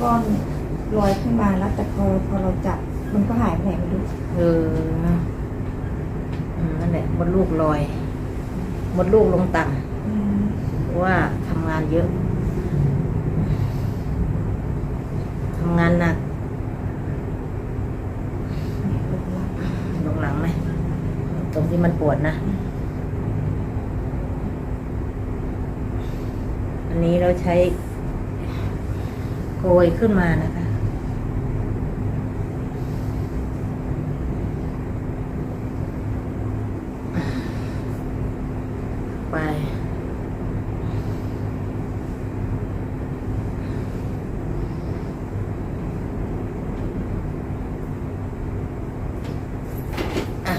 ก้อนลอยขึ้นมาแล้วแต่พอพอเราจับมันก็หายไปไหนไม่รู้เอออืมนั่นแหละมดลูกลอยมดลูกลงต่อืมำเพราะว่าทำงานเยอะทำงานหนักนี่ลงหลังลงหลังไหมตรงที่มันปวดนะ อันนี้เราใช้โก ยขึ้นมานะคะ ไปอะ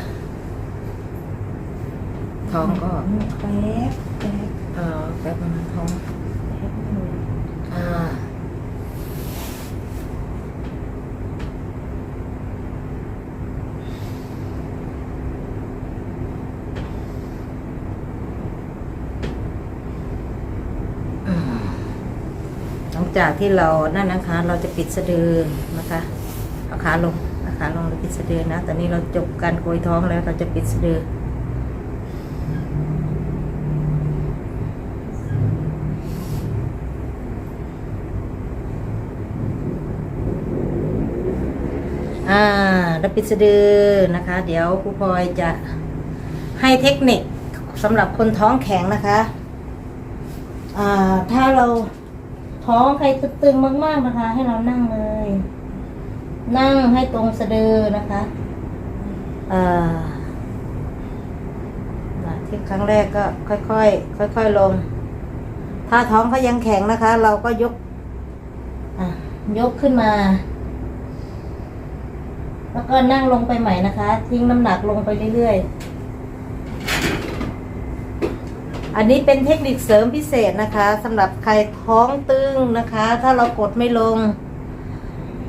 ท้องก็แป๊บแป๊บเออแป๊บนึงท้องแป๊บหนึ่งอ่า อืมหลัง จากที่เรานั่นนะคะ เราจะปิดสะดือนะคะเอาขาลงเอาขาลงแล้วปิดสะดือนะตอนนี้เราจบการโกยท้องแล้วเราจะปิดสะดืออ่าแล้วปิดสะดือนะคะ เดี๋ยวครูพลอยจะให้เทคนิคสำหรับคนท้องแข็งนะคะ อ่า ถ้าเรา ท้องใครตึงๆมาก ๆนะคะ ให้เรานั่งเลย นั่งให้ตรงสะดือนะคะอ่าที่ครั้งแรกก็ค่อยๆค่อยๆลง ถ้าท้องเขายังแข็งนะคะ เราก็ยกยกขึ้นมา แล้วก็นั่งลงไปใหม่นะคะ ทิ้งน้ำหนักลงไปเรื่อยๆ อันนี้เป็นเทคนิคเสริมพิเศษนะคะสำหรับใครท้องตึงนะคะ ถ้าเรากดไม่ลง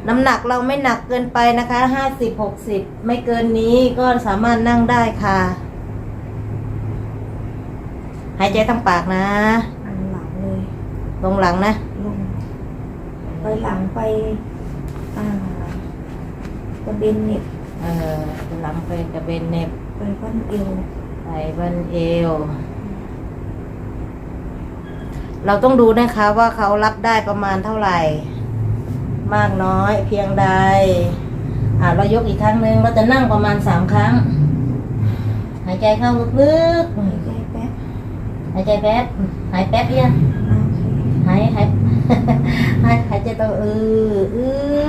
น้ำหนักเราไม่หนักเกินไปนะคะห้าสิบหกสิบไม่เกินนี้ก็สามารถนั่งได้ค่ะ หายใจทางปากนะ อันหลังเลยลงหลังนะ ลงไปหลังไป อ่าประเด็นเหน็บเออหลังไปกระเบนเน็บไปบ้านเอว ไปบันเอว เราต้องดูนะคะว่าเขารับได้ประมาณเท่าไหร่ มากน้อยเพียงใด อ่าเรายกอีกครั้งหนึ่งเราจะนั่งประมาณสามครั้ง หายใจเข้าลึกหายใจแป๊บๆหายใจแป๊บหายแป๊บยังอ่าโอเคหายหายหายหายใจตัวเออเออ